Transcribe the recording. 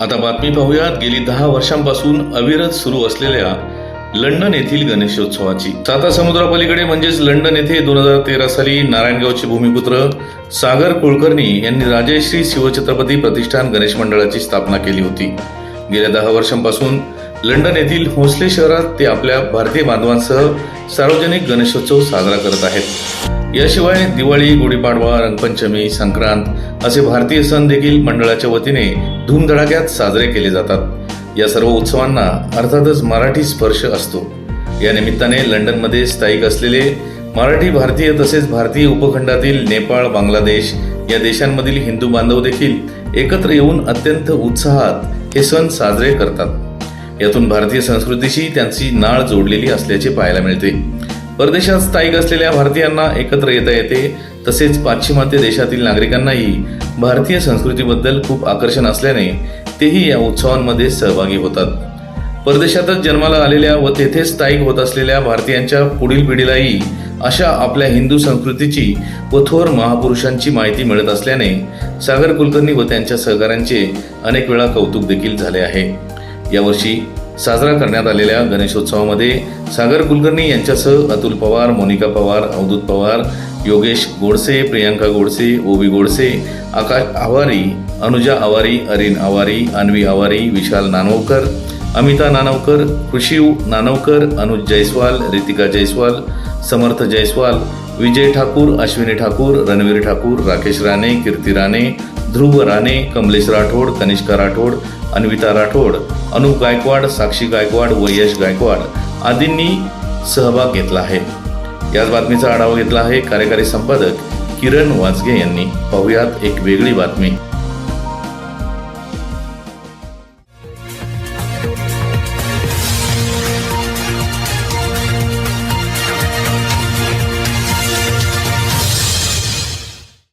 आता बातमी पाहूयात. गेली दहा वर्षांपासून अविरत सुरू असलेल्या लंडन येथील गणेशोत्सवाची. साता समुद्रापलीकडे म्हणजेच लंडन येथे दोन हजार तेरा साली नारायणगावचे भूमिपुत्र सागर कुलकर्णी यांनी राजश्री शिवछत्रपती प्रतिष्ठान गणेश मंडळाची स्थापना केली होती. गेल्या दहा वर्षांपासून लंडन येथील भोसले शहरात ते आपल्या भारतीय बांधवांसह सार्वजनिक गणेशोत्सव साजरा करत आहेत. याशिवाय दिवाळी गुढीपाडवा रंगपंचमी संक्रांत असे भारतीय सण देखील मंडळाच्या वतीने धूमधडाक्यात साजरे केले जातात. या सर्व उत्सवांना अर्थातच मराठी स्पर्श असतो. या निमित्ताने लंडनमध्ये स्थायिक असलेले मराठी भारतीय तसेच भारतीय उपखंडातील नेपाळ बांगलादेश या देशांमधील हिंदू बांधव देखील एकत्र येऊन अत्यंत उत्साहात हे सण साजरे करतात. यातून भारतीय संस्कृतीशी त्यांची नाळ जोडलेली असल्याचे पाहायला मिळते. परदेशात स्थायिक असलेल्या भारतीयांना एकत्र येता येते तसेच पाश्चिमात्य देशातील नागरिकांनाही भारतीय संस्कृतीबद्दल खूप आकर्षण असल्याने तेही या उत्सवांमध्ये सहभागी होतात. परदेशातच जन्माला आलेल्या व तेथेच स्थायिक होत असलेल्या भारतीयांच्या पुढील पिढीलाही अशा आपल्या हिंदू संस्कृतीची व थोर महापुरुषांची माहिती मिळत असल्याने सागर कुलकर्णी व त्यांच्या सहकाऱ्यांचे अनेक वेळा कौतुक देखील झाले आहे. यावर्षी साजरा करण्यात आलेल्या गणेशोत्सवामध्ये सागर कुलकर्णी यांच्यासह अतुल पवार मोनिका पवार अवधूत पवार योगेश गोडसे प्रियांका गोडसे ओबी गोडसे आकाश आवारी अनुजा आवारी अरिन आवारी अन्वी आवारी विशाल नानवकर अमिता नानवकर खुशिव नानवकर अनुज जयस्वाल रितिका जयस्वाल समर्थ जयस्वाल विजय ठाकूर अश्विनी ठाकूर रणवीर ठाकूर राकेश राणे कीर्ती राणे ध्रुव राणे कमलेश राठोड कनिष्का राठोड अन्विता राठोड अनुप गायकवाड साक्षी गायकवाड व यश गायकवाड आदींनी सहभाग घेतला आहे. याच बातमीचा आढावा घेतला आहे कार्यकारी संपादक किरण वाजगे यांनी. पाहुयात एक वेगळी बातमी.